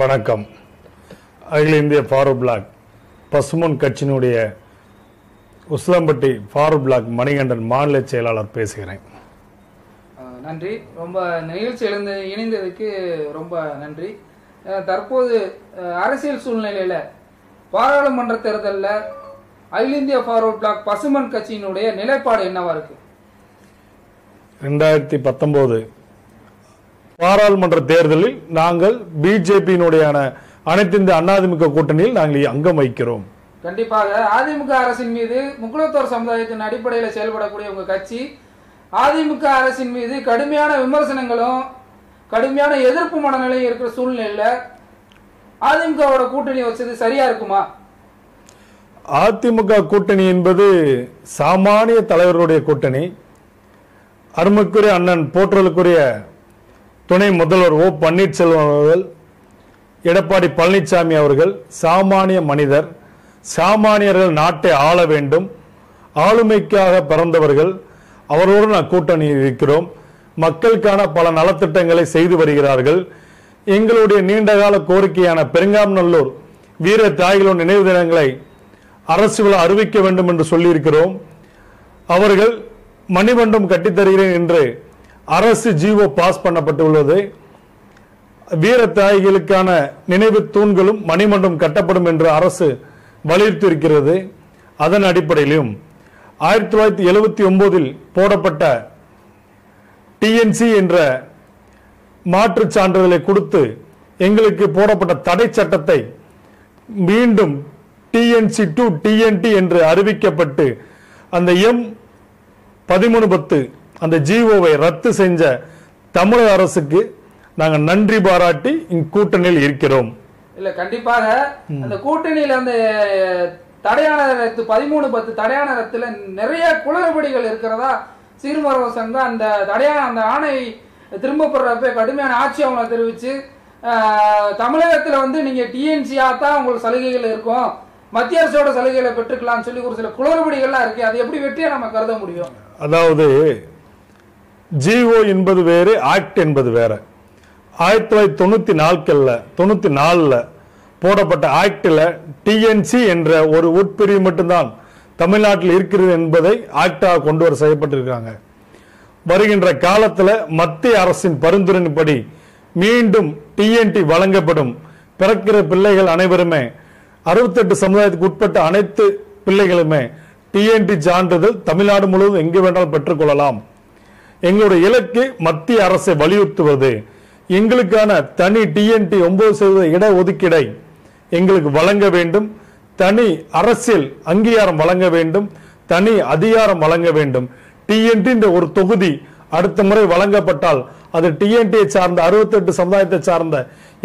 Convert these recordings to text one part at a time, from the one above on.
வணக்கம். அகில இந்திய ஃபாரூக் பிளாக் பசுமன் கட்சியினுடைய உஸ்லம்பட்டி ஃபாரூக் பிளாக் மணிகண்டன் மாநில செயலாளர் பேசுகிறேன். நன்றி. ரொம்ப இந்த நிகழ்ச்சியில் இருந்து இணைந்ததுக்கு ரொம்ப நன்றி. தற்போது அரசியல் சூழ்நிலையில் பாராளுமன்ற தேர்தலில் அகில இந்திய ஃபார்வர்ட் பிளாக் பசுமன் கட்சியினுடைய நிலைப்பாடு என்னவா இருக்கு? ரெண்டாயிரத்தி பத்தொன்பது பாராளுமன்ற தேர்தலில் நாங்கள் பிஜேபியினுடைய அனைத்து இந்திய அண்ணாதிமுக கூட்டணியில் நாங்கள் அங்கம் வகிக்கிறோம். கண்டிப்பாக அதிமுக அரசின் மீது முக்குலத்தோர் சமுதாயத்தின் அடிப்படையில் செயல்படக்கூடிய உங்க கட்சி அதிமுக அரசின் மீது கடுமையான விமர்சனங்களும் கடுமையான எதிர்ப்பு மனநிலையும் இருக்கிற சூழ்நிலையில் அதிமுகவோட கூட்டணி வச்சது சரியா இருக்குமா? அதிமுக கூட்டணி என்பது சாமானிய தலைவர்களுடைய கூட்டணி அருமைக்குரிய அண்ணன் போற்றலுக்குரிய துணை முதல்வர் ஓ பன்னீர்செல்வம் அவர்கள் எடப்பாடி பழனிசாமி அவர்கள் சாமானிய மனிதர் சாமானியர்கள் நாட்டை ஆள வேண்டும் ஆளுமைக்காக பிறந்தவர்கள் அவரோடு நான் கூட்டணி இருக்கிறோம். மக்களுக்கான பல நலத்திட்டங்களை செய்து வருகிறார்கள். எங்களுடைய நீண்டகால கோரிக்கையான பெருங்காம்நல்லூர் வீர தாய்களோட நினைவு தினங்களை அரசு விழா அறிவிக்க வேண்டும் என்று சொல்லியிருக்கிறோம். அவர்கள் மணிமண்டம் கட்டித்தருகிறேன் என்று அரசு ஜீவோ பாஸ் பண்ணப்பட்டுள்ளது. வீர தியாகிகளுக்கான நினைவு தூண்களும் மணிமண்டபம் கட்டப்படும் என்று அரசு வலியுறுத்தியிருக்கிறது. அதன் அடிப்படையிலும் ஆயிரத்தி தொள்ளாயிரத்தி எழுபத்தி ஒன்பதில் போடப்பட்ட டிஎன்சி என்ற மாற்றுச் சான்றிதழை கொடுத்து எங்களுக்கு போடப்பட்ட தடை சட்டத்தை மீண்டும் டிஎன்சி டு டிஎன்டி என்று அறிவிக்கப்பட்டு அந்த எம் பதிமூணு பத்து அந்த ஜிஓவை ரத்து செஞ்ச தமிழக அரசுக்கு நாங்கள் நன்றி பாராட்டி இக்கூட்டணியில் இருக்கிறோம். இல்ல கண்டிப்பாக அந்த கூட்டணியில அந்த தடையான ரத்து பதிமூணு பத்து தடையான ரத்துல நிறைய குளறுபடிகள் இருக்கிறதா சீர்மரவ சங்கம் அந்த தடையான அந்த ஆணை திரும்ப பெறப்ப கடுமையான ஆட்சி அவங்களை தெரிவிச்சு தமிழகத்துல வந்து நீங்க டிஎன்சியா தான் உங்களுக்கு சலுகைகள் இருக்கும். மத்திய அரசோட சலுகைகளை பெற்றுக்கலாம்னு சொல்லி ஒரு சில குளறுபடிகள்லாம் இருக்கு அது எப்படி வெற்றியா நம்ம கருத முடியும்? அதாவது ஜிஓ என்பது வேறு ஆக்ட் என்பது வேறு. ஆயிரத்தி தொள்ளாயிரத்தி தொண்ணூற்றி நாட்களில் தொண்ணூற்றி நாலில் போடப்பட்ட ஆக்டில் டிஎன்சி என்ற ஒரு உட்பிரிவு மட்டும்தான் தமிழ்நாட்டில் இருக்கிறது என்பதை ஆக்டாக கொண்டு வர செய்யப்பட்டிருக்காங்க. வருகின்ற காலத்தில் மத்திய அரசின் பரிந்துரையின்படி மீண்டும் டிஎன்டி வழங்கப்படும். பிறக்கிற பிள்ளைகள் அனைவருமே அறுபத்தெட்டு சமுதாயத்துக்கு உட்பட்ட அனைத்து பிள்ளைகளுமே டிஎன்டி சான்றிதழ் தமிழ்நாடு முழுவதும் எங்கு வேண்டாலும் பெற்றுக்கொள்ளலாம் எங்களுடைய இலக்கு மத்திய அரசை வலியுறுத்துவது. எங்களுக்கான தனி டிஎன்டி ஒன்பது சதவீத இட ஒதுக்கீடை எங்களுக்கு வழங்க வேண்டும். தனி அரசியல் அங்கீகாரம் வழங்க வேண்டும். தனி அதிகாரம் வழங்க வேண்டும். டிஎன்டின்ற ஒரு தொகுதி அடுத்த முறை வழங்கப்பட்டால் அது டிஎன்டியை சார்ந்த அறுபத்தெட்டு சமுதாயத்தை சார்ந்த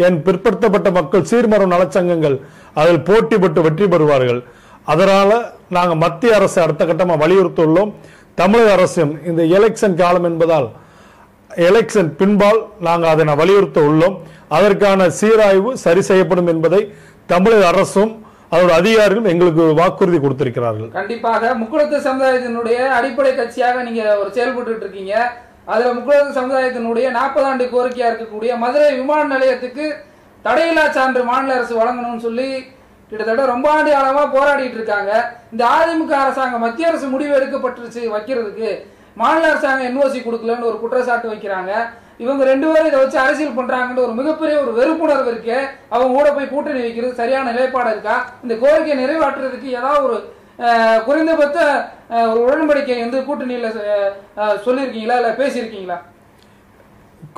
என் பிற்படுத்தப்பட்ட மக்கள் சீர்மரம் நலச்சங்கங்கள் அதில் போட்டிப்பட்டு வெற்றி பெறுவார்கள். அதனால் நாங்கள் மத்திய அரசு அடுத்த கட்டமாக வலியுறுத்தியுள்ளோம். தமிழக அரசும் இந்த எலெக்ஷன் காலம் என்பதால் எலெக்ஷன் பின்பால் நாங்கள் அதனை வலியுறுத்த உள்ளோம். அதற்கான சீராய்வு சரி செய்யப்படும் என்பதை தமிழக அரசும் அதோட அதிகாரிகளும் எங்களுக்கு வாக்குறுதி கொடுத்திருக்கிறார்கள். கண்டிப்பாக முக்குளத்து சமுதாயத்தினுடைய அடிப்படை கட்சியாக நீங்க ஒரு செயல்பட்டு இருக்கீங்க. அதுல முக்குளத்து சமுதாயத்தினுடைய நாற்பது ஆண்டு கோரிக்கையா இருக்கக்கூடிய மதுரை விமான நிலையத்துக்கு தடையில்லா சான்று மாநில அரசு வழங்கணும்னு சொல்லி கிட்டத்தட்ட ரொம்ப ஆண்டு காலமாக போராடிட்டு இருக்காங்க. இந்த அதிமுக அரசாங்கம் மத்திய அரசு முடிவு எடுக்கப்பட்டுருச்சு வைக்கிறதுக்கு. மாநில அரசாங்கம் என்ஓசி கொடுக்கலன்னு ஒரு குற்றச்சாட்டு வைக்கிறாங்க. இவங்க ரெண்டு பேரும் இதை வச்சு அரசியல் பண்றாங்கன்னு ஒரு மிகப்பெரிய ஒரு வெறுப்புணர்வு இருக்கு. அவங்க கூட போய் கூட்டணி வைக்கிறது சரியான நிலைப்பாடு இருக்கா? இந்த கோரிக்கையை நிறைவேற்றுறதுக்கு ஏதாவது ஒரு குறைந்தபட்ச ஒரு உடன்படிக்கை வந்து கூட்டணியில் சொல்லியிருக்கீங்களா? இல்லை பேசியிருக்கீங்களா?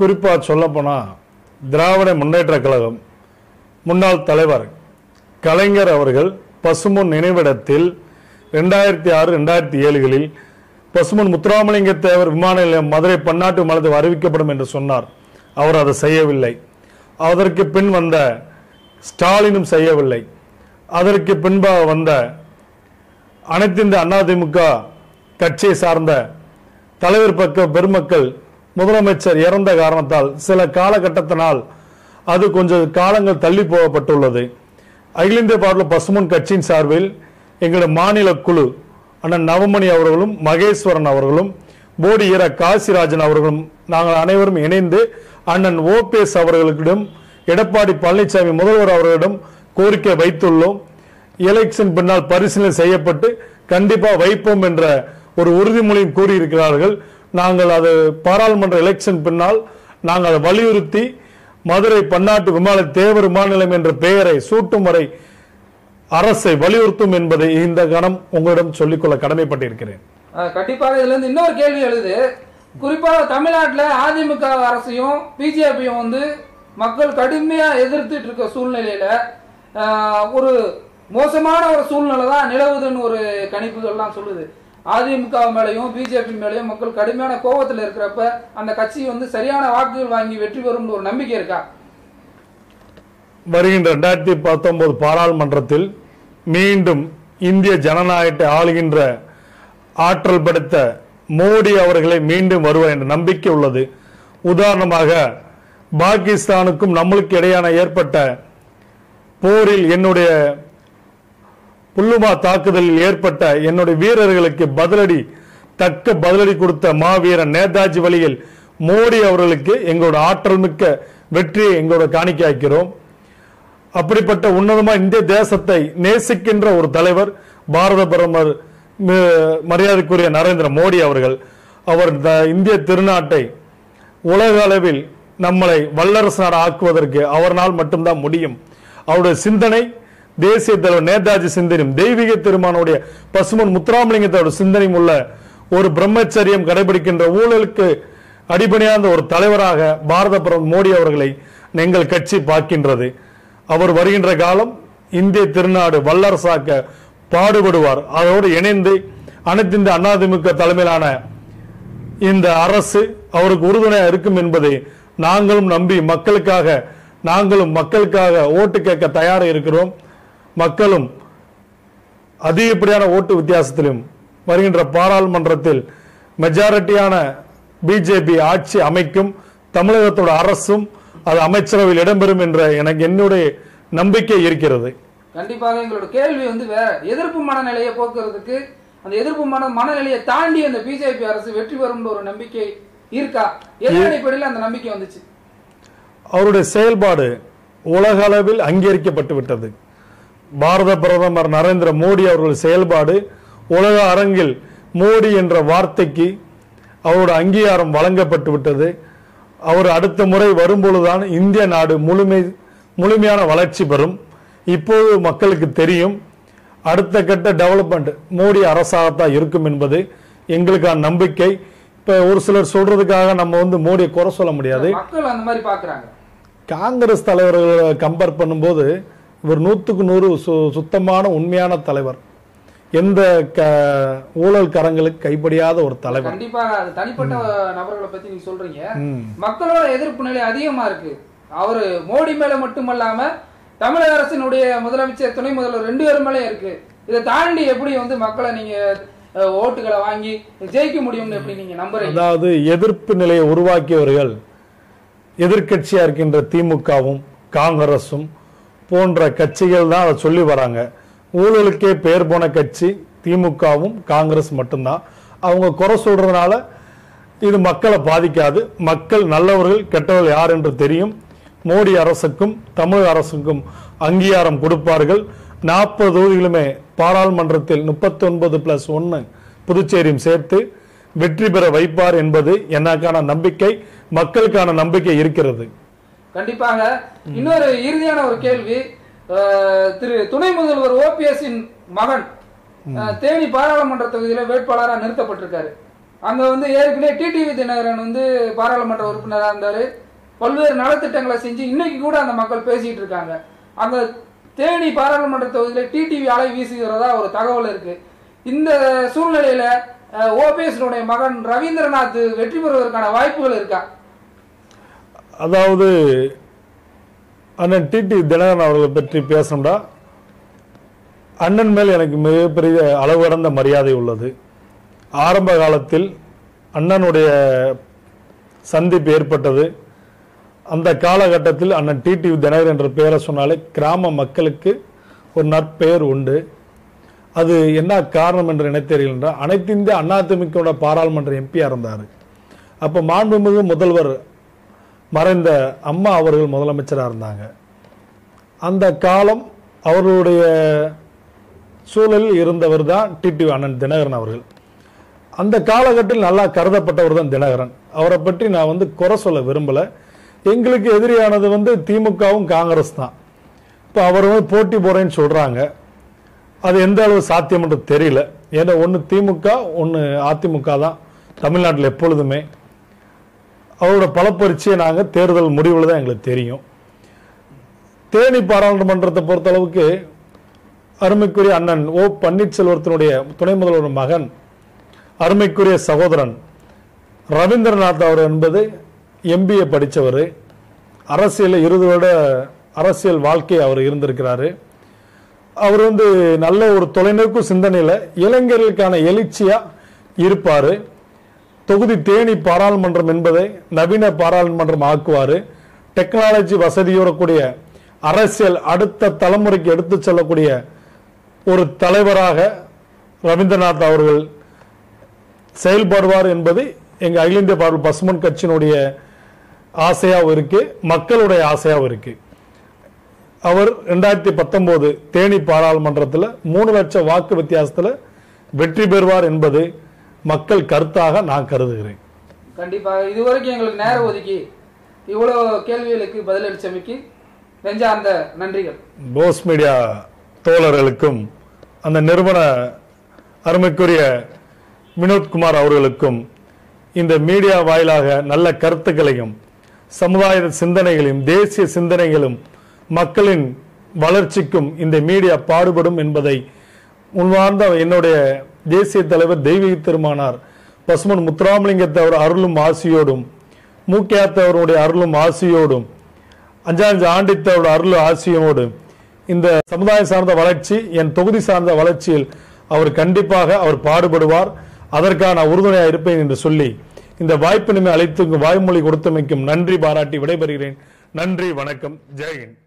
குறிப்பாக சொல்லப்போனால் திராவிட முன்னேற்ற கழகம் முன்னாள் தலைவர் கலைஞர் அவர்கள் பசுமன் நினைவிடத்தில் ரெண்டாயிரத்தி ஆறு ரெண்டாயிரத்தி ஏழுகளில் பசுமன் முத்துராமலிங்க தேவர் விமான நிலையம் மதுரை பன்னாட்டு விமானத்தில் அறிவிக்கப்படும் என்று சொன்னார். அவர் அதை செய்யவில்லை. அதற்கு பின் வந்த ஸ்டாலினும் செய்யவில்லை. அதற்கு பின்பாக வந்த அனைத்திந்த அதிமுக கட்சியை சார்ந்த தலைவர் பக்க பெருமக்கள் முதலமைச்சர் இறந்த காரணத்தால் சில காலகட்டத்தினால் அது கொஞ்சம் காலங்கள் தள்ளி போகப்பட்டுள்ளது. அகில இந்திய பார்வை பசுமன் கட்சியின் சார்பில் எங்களுடைய மாநில குழு அண்ணன் நவமணி அவர்களும் மகேஸ்வரன் அவர்களும் போடி ஈர காசிராஜன் அவர்களும் நாங்கள் அனைவரும் இணைந்து அண்ணன் ஓபிஎஸ் அவர்களிடம் எடப்பாடி பழனிசாமி முதல்வர் அவர்களிடம் கோரிக்கை வைத்துள்ளோம். எலெக்ஷன் பின்னால் பரிசீலனை செய்யப்பட்டு கண்டிப்பாக வைப்போம் என்ற ஒரு உறுதிமொழியும் கூறியிருக்கிறார்கள். நாங்கள் அது பாராளுமன்ற எலெக்ஷன் பின்னால் நாங்கள் அதை வலியுறுத்தி மதுரை பன்னாட்டு விமான தேவர் விமான நிலையம் என்ற பெயரை சூட்டும் வரை அரசை வலியுறுத்தும் என்பதை இந்த கணம் உங்களிடம் சொல்லிக்கொள்ள கடமைப்பட்டிருக்கிறேன். கண்டிப்பாக இதுல இருந்து இன்னொரு கேள்வி எழுது. குறிப்பாக தமிழ்நாட்டில் அதிமுக அரசையும் பிஜேபியும் வந்து மக்கள் கடுமையாக எதிர்த்துட்டு இருக்க சூழ்நிலையில ஒரு மோசமான ஒரு சூழ்நிலை தான் நிலவுதுன்னு ஒரு கணிப்புகள்லாம் சொல்லுது. அதிமுக மேலையும் பிஜேபி மேலையும் மக்கள் கடுமையான கோபத்தில் இருக்கிறப்ப அந்த கட்சி வந்து சரியான வாக்குகள் வாங்கி வெற்றி பெறும் ஒரு நம்பிக்கை இருக்கா? வருகின்ற ரெண்டாயிரத்தி பத்தொன்பது பாராளுமன்றத்தில் மீண்டும் இந்திய ஜனநாயகத்தை ஆளுகின்ற ஆற்றல் படுத்த மோடி அவர்களை மீண்டும் வருவார் என்ற நம்பிக்கை உள்ளது. உதாரணமாக பாகிஸ்தானுக்கும் நம்மளுக்கு இடையான ஏற்பட்ட போரில் என்னுடைய புல்லுமா தாக்குதலில் ஏற்பட்ட என்னுடைய வீரர்களுக்கு பதிலடி தக்க பதிலடி கொடுத்த மாவீரன் நேதாஜி வழியில் மோடி அவர்களுக்கு எங்களோட ஆற்றல் மிக்க வெற்றியை எங்களோட காணிக்காக்கிறோம் அப்படிப்பட்ட உன்னதமா இந்திய தேசத்தை நேசிக்கின்ற ஒரு தலைவர் பாரத பிரதமர் ம- மரியாதைக்குரிய நரேந்திர மோடி அவர்கள். அவர் இந்திய திருநாட்டை உலக அளவில் நம்மளை வல்லரசு நாடு ஆக்குவதற்கு அவர்னால் மட்டும்தான் முடியும். அவருடைய சிந்தனை தேசிய தலைவர் நேதாஜி சிந்தனையும் தெய்வீக திருமானுடைய பசுமன் முத்துராமலிங்கத்தோட சிந்தனையும் உள்ள ஒரு பிரம்மச்சரியம் கடைபிடிக்கின்ற ஊழலுக்கு அடிப்படையான ஒரு தலைவராக பாரத பிரதமர் மோடி அவர்களை எங்கள் கட்சி பார்க்கின்றது. அவர் வருகின்ற காலம் இந்திய திருநாடு வல்லரசாக்க பாடுபடுவார். அதோடு இணைந்து அனைத்து இந்த அதிமுக தலைமையிலான இந்த அரசு அவருக்கு உறுதுணையாக இருக்கும் என்பதை நாங்களும் நம்பி மக்களுக்காக நாங்களும் மக்களுக்காக ஓட்டு கேட்க தயாராக இருக்கிறோம். மக்களும் அதிகப்படியான ஓட்டு வித்தியாசத்திலும் வருகின்ற பாராளுமன்றத்தில் மெஜாரிட்டியான பிஜேபி ஆட்சி அமைக்கும் தமிழகத்தோட அரசும் அது அமைச்சரவையில் இடம்பெறும் என்ற எனக்கு என்னுடைய நம்பிக்கை இருக்கிறது. கண்டிப்பாக எங்களோட கேள்வி வந்து வேற. எதிர்ப்பு மனநிலையை போக்குறதுக்கு அந்த எதிர்ப்பு மன மனநிலையை தாண்டி அந்த பிஜேபி அரசு வெற்றி பெறும்னு ஒரு நம்பிக்கை இருக்கா? எதன் அடிப்படையில் அந்த நம்பிக்கை வந்துச்சு? அவருடைய செயல்பாடு உலக அளவில் அங்கீகரிக்கப்பட்டு விட்டது. பாரத பிரதமர் நரேந்திர மோடி அவர்கள் செயல்பாடு உலக அரங்கில் மோடி என்ற வார்த்தைக்கு அவரோட அங்கீகாரம் வழங்கப்பட்டு விட்டது. அவர் அடுத்த முறை வரும்பொழுதுதான் இந்திய நாடு முழுமை முழுமையான வளர்ச்சி பெறும். இப்போது மக்களுக்கு தெரியும் அடுத்த கட்ட டெவலப்மெண்ட் மோடி அரசாகத்தான் இருக்கும் என்பது எங்களுக்கான நம்பிக்கை. இப்ப ஒரு சிலர் சொல்றதுக்காக நம்ம வந்து மோடியை குறை சொல்ல முடியாது. காங்கிரஸ் தலைவர்களை கம்பேர் பண்ணும்போது இவர் நூற்றுக்கு நூறு சு சுத்தமான உண்மையான தலைவர். எந்த க ஊழல் கரங்களுக்கு கைப்படியாத ஒரு தலைவர். கண்டிப்பா தனிப்பட்ட நபர்களை பத்தி நீங்க சொல்றீங்க. மக்களோட எதிர்ப்பு நிலை அதிகமா இருக்கு. அவரு மோடி மேல மட்டுமல்லாம தமிழக அரசினுடைய முதலமைச்சர் துணை முதல்வர் ரெண்டு பேரும் மேலே இருக்கு. இதை தாண்டி எப்படி வந்து மக்களை நீங்க ஓட்டுகளை வாங்கி ஜெயிக்க முடியும்னு எப்படி நீங்க நம்புறீங்க? அதாவது எதிர்ப்பு நிலையை உருவாக்கியவர்கள் எதிர்க்கட்சியா இருக்கின்ற திமுகவும் காங்கிரசும் போன்ற கட்சிகள் தான் அதை சொல்லி வராங்க. ஊழலுக்கே பெயர் போன கட்சி திமுகவும் காங்கிரஸ் மட்டும்தான். அவங்க குறை சொல்றதுனால இது மக்களை பாதிக்காது. மக்கள் நல்லவர்கள் கெட்டவர்கள் யார் என்று தெரியும். மோடி அரசுக்கும் தமிழக அரசுக்கும் அங்கீகாரம் கொடுப்பார்கள். நாற்பது தொகுதிகளுமே பாராளுமன்றத்தில் முப்பத்தி ஒன்பது பிளஸ் ஒன்று புதுச்சேரியும் சேர்த்து வெற்றி பெற வைப்பார் என்பது எனக்கான நம்பிக்கை மக்களுக்கான நம்பிக்கை இருக்கிறது. கண்டிப்பாக. இன்னொரு இறுதியான ஒரு கேள்வி. திரு துணை முதல்வர் ஓபிஎஸ் மகன் தேனி பாராளுமன்ற தொகுதியில வேட்பாளராக நிறுத்தப்பட்டிருக்காரு. அங்க வந்து ஏற்கனவே டிடிவி தினகரன் வந்து பாராளுமன்ற உறுப்பினராக இருந்தாரு. பல்வேறு நலத்திட்டங்களை செஞ்சு இன்னைக்கு கூட அந்த மக்கள் பேசிட்டு இருக்காங்க. அங்க தேனி பாராளுமன்ற தொகுதியில டிடிவி அலை வீசுகிறதா ஒரு தகவல் இருக்கு. இந்த சூழ்நிலையில ஓபிஎஸ் மகன் ரவீந்திரநாத் வெற்றி பெறுவதற்கான வாய்ப்புகள் இருக்கா? அதாவது அண்ணன் டிடி தினகரன் அவர்களை பற்றி பேசணும்டா. அண்ணன் மேல் எனக்கு மிகப்பெரிய அளவு கடந்த மரியாதை உள்ளது. ஆரம்ப காலத்தில் அண்ணனுடைய சந்திப்பு ஏற்பட்டது. அந்த காலகட்டத்தில் அண்ணன் டிடி தினகரன் என்ற பெயரை சொன்னாலே கிராம மக்களுக்கு ஒரு நற்பெயர் உண்டு. அது என்ன காரணம் என்று நினைத்தீர்கள் என்றால் அனைத்து இந்திய அதிமுகவோட பாராளுமன்ற எம்பியாக இருந்தார். அப்போ மாண்புமிகு முதல்வர் மறைந்த அம்மா அவர்கள் முதலமைச்சராக இருந்தாங்க. அந்த காலம் அவர்களுடைய சூழலில் இருந்தவர் தான் டிடி அண்ணன் தினகரன் அவர்கள். அந்த காலகட்டத்தில் நல்லா கருதப்பட்டவர் தான் தினகரன். அவரை பற்றி நான் வந்து குறை சொல்ல விரும்பலை. எங்களுக்கு எதிரியானது வந்து திமுகவும் காங்கிரஸ் தான். இப்போ அவர் வந்து போட்டி போகிறேன்னு சொல்கிறாங்க அது எந்த அளவு சாத்தியம்னு தெரியல. ஏன்னா ஒன்று திமுக ஒன்று அதிமுக தான் தமிழ்நாட்டில் எப்பொழுதுமே. அவரோட பலப்பரிச்சையை நாங்கள் தேர்தல் முடிவில் தான் எங்களுக்கு தெரியும். தேனி பாராளுமன்றத்தை பொறுத்தளவுக்கு அருமைக்குரிய அண்ணன் ஓ பன்னீர்செல்வத்தினுடைய துணை முதல்வர் மகன் அருமைக்குரிய சகோதரன் ரவீந்திரநாத் அவர் என்பது எம்பிஏ படித்தவர் அரசியலில் இருபது வருட அரசியல் வாழ்க்கை அவர் இருந்திருக்கிறாரு. அவர் வந்து நல்ல ஒரு தொலைநோக்கு சிந்தனையில் இளைஞர்களுக்கான எழுச்சியாக இருப்பார். தொகுதி தேனி பாராளுமன்றம் என்பதை நவீன பாராளுமன்றம் ஆக்குவார். டெக்னாலஜி வசதியோட கூடிய அரசியல் அடுத்த தலைமுறைக்கு எடுத்து செல்லக்கூடிய ஒரு தலைவராக ரவீந்திரநாத் அவர்கள் செயல்படுவார் என்பது எங்கள் அகில இந்திய பாடல் பசுமன் கட்சியினுடைய ஆசையாகவும் இருக்குது மக்களுடைய ஆசையாகவும் இருக்குது அவர் ரெண்டாயிரத்தி பத்தொம்போது தேனி பாராளுமன்றத்தில் மூணு லட்சம் வாக்கு வித்தியாசத்தில் வெற்றி பெறுவார் என்பது மக்கள் கருத்தாக நான் கருதுகிறேன். கண்டிப்பாக. இதுவரைக்கும் எங்களுக்கு நேரம் ஒதுக்கி இவ்வளவு கேள்விகளுக்கு பதிலளிச்சமைக்கு நெஞ்சார்ந்த நன்றிகள். போஸ் மீடியா தோழர்களுக்கும் அந்த நிறுவன அருமைக்குரிய வினோத்குமார் அவர்களுக்கும் இந்த மீடியா வாயிலாக நல்ல கருத்துக்களையும் சமுதாய சிந்தனைகளையும் தேசிய சிந்தனைகளும் மக்களின் வளர்ச்சிக்கும் இந்த மீடியா பாடுபடும் என்பதை உன்வார்ந்த என்னுடைய தேசிய தலைவர் தெய்வீக திருமானார் பசுமன் முத்துராமலிங்கத்தவர் அருளும் ஆசியோடும் மூக்கியாத்தவருடைய அருளும் ஆசியோடும் அஞ்சாஞ்சு ஆண்டித்தவரோட அருள் ஆசியோடு இந்த சமுதாயம் சார்ந்த வளர்ச்சி என் தொகுதி சார்ந்த வளர்ச்சியில் அவர் கண்டிப்பாக அவர் பாடுபடுவார். அதற்கான உறுதுணையாக இருப்பேன் என்று சொல்லி இந்த வாய்ப்பினுமே அழைத்து வாய்மொழி கொடுத்தமைக்கும் நன்றி பாராட்டி விடைபெறுகிறேன். நன்றி வணக்கம் ஜெயஹிந்த்